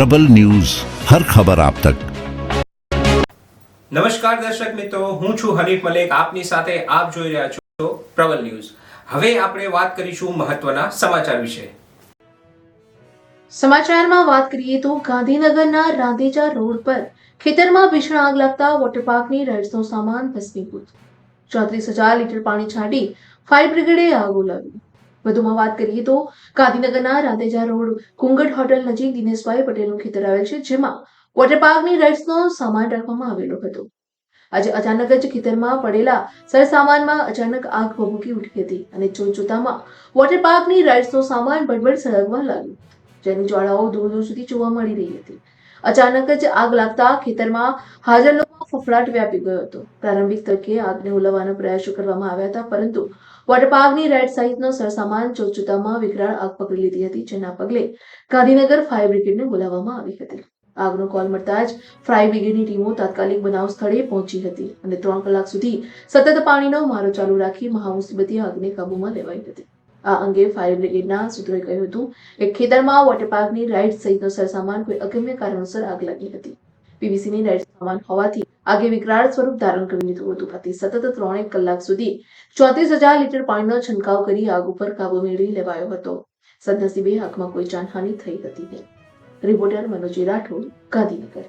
પ્રબલ news હર ખબર આપ તક. નમસ્કાર દર્શક મિત્રો હું છું હનીફ મલેક આપની સાથે આપ જોઈ રહ્યા છો પ્રબલ ન્યૂઝ. હવે આપણે વાત કરીશું મહત્વના સમાચાર વિશે. સમાચારમાં વાત કરીએ તો ગાંધીનગરના રાંધેજા રોડ પર ખેતરમાં ભીષણ આગ લાગતા વોટર પાર્કની રાઇડ્સનો સામાન ભસ્મીભૂત ચોત્રીસ હજાર લીટર પાણી છાંટી ફાયર બ્રિગેડે આગ ઓલાવી. વધુમાં વાત કરીએ તો ગાંધીનગરના રાંદેજા રોડ કુંગટ હોટલ નજીક દિનેશભાઈ પટેલનું ખેતર આવેલ છે, જેમાં વોટર પાર્કની રાઇડ્સનો સામાન રાખવામાં આવેલો હતો. આજે અચાનક જ ખેતરમાં પડેલા સરસામાનમાં અચાનક આગ ભભૂકી ઉઠી હતી અને જોતજોતામાં વોટર પાર્કની રાઇડ્સનો સામાન ભડભડ સળગવા લાગ્યો. જેની જ્વાળાઓ દૂર દૂર સુધી જોવા મળી રહી હતી. અચાનક જ આગ લાગતા ખેતરમાં હાજર લોકો ફફડાટ વ્યાપી ગયો હતો. પ્રારંભિક તકે આગને ઓલવવાના પ્રયાસો કરવામાં આવ્યા હતા, પરંતુ વોટરપાર્કની રેડ સહિતનો સરસામાન ચોચુતામાં વિકરાળ આગ પકડી લીધી હતી, જેના પગલે ગાંધીનગર ફાયર બ્રિગેડને બોલાવવામાં આવી હતી. આગનો કોલ મળતા જ ફાયર બ્રિગેડની ટીમો તાત્કાલિક બનાવ સ્થળે પહોંચી હતી અને ત્રણ કલાક સુધી સતત પાણીનો મારો ચાલુ રાખી મહામુસીબતી આગને કાબૂમાં લેવાઈ હતી. આ અંગે ફાયર બ્રિગેડના સૂત્રોએ કહ્યું હતું કે ખેતરમાં વોટર પાર્કની રાઇડ સહિતનો સરસામાન કોઈ અગમ્ય કારણોસર આગ લાગી હતી. પીવીસીની રાઇડ સામાન હોવાથી આગે વિકરાળ સ્વરૂપ ધારણ કરી લીધું હતું. આથી સતત ત્રણેક કલાક સુધી ચોત્રીસ હજાર લીટર પાણીનો છંટકાવ કરી આગ ઉપર કાબુ મેળવી લેવાયો હતો. સદનસીબે આગમાં કોઈ જાનહાનિ થઈ હતી નહીં. રિપોર્ટર મનોજી રાઠોડ, ગાંધીનગર.